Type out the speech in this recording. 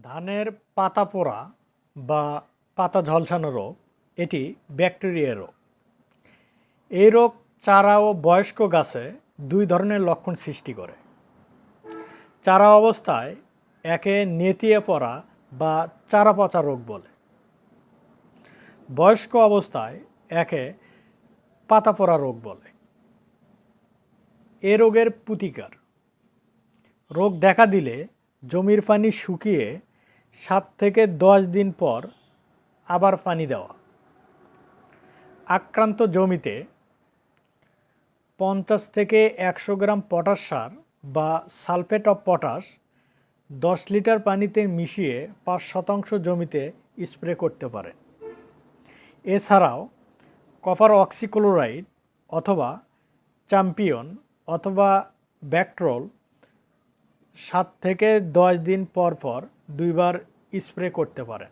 ধানের পাতা পোড়া বা পাতা ঝলসানো রোগ, এটি ব্যাকটেরিয়া রোগ। এই রোগ চারা ও বয়স্ক গাছে দুই ধরনের লক্ষণ সৃষ্টি করে। চারা অবস্থায় একে নেতিয়ে পড়া বা চারা পচা রোগ বলে। বয়স্ক অবস্থায় একে পাতা পড়া রোগ বলে। এ রোগের প্রতিকার। রোগ দেখা দিলে জমির পানি শুকিয়ে সাত থেকে দশ দিন পর আবার পানি দেওয়া। আক্রান্ত জমিতে পঞ্চাশ থেকে একশো গ্রাম পটাশ সার বা সালফেট অফ পটাশ দশ লিটার পানিতে মিশিয়ে পাঁচ শতাংশ জমিতে স্প্রে করতে পারে। এছাড়াও কপার অক্সিক্লোরাইড অথবা চ্যাম্পিয়ন অথবা ব্যাকট্রোল সাত থেকে দশ দিন পর পর দুইবার স্প্রে করতে পারেন।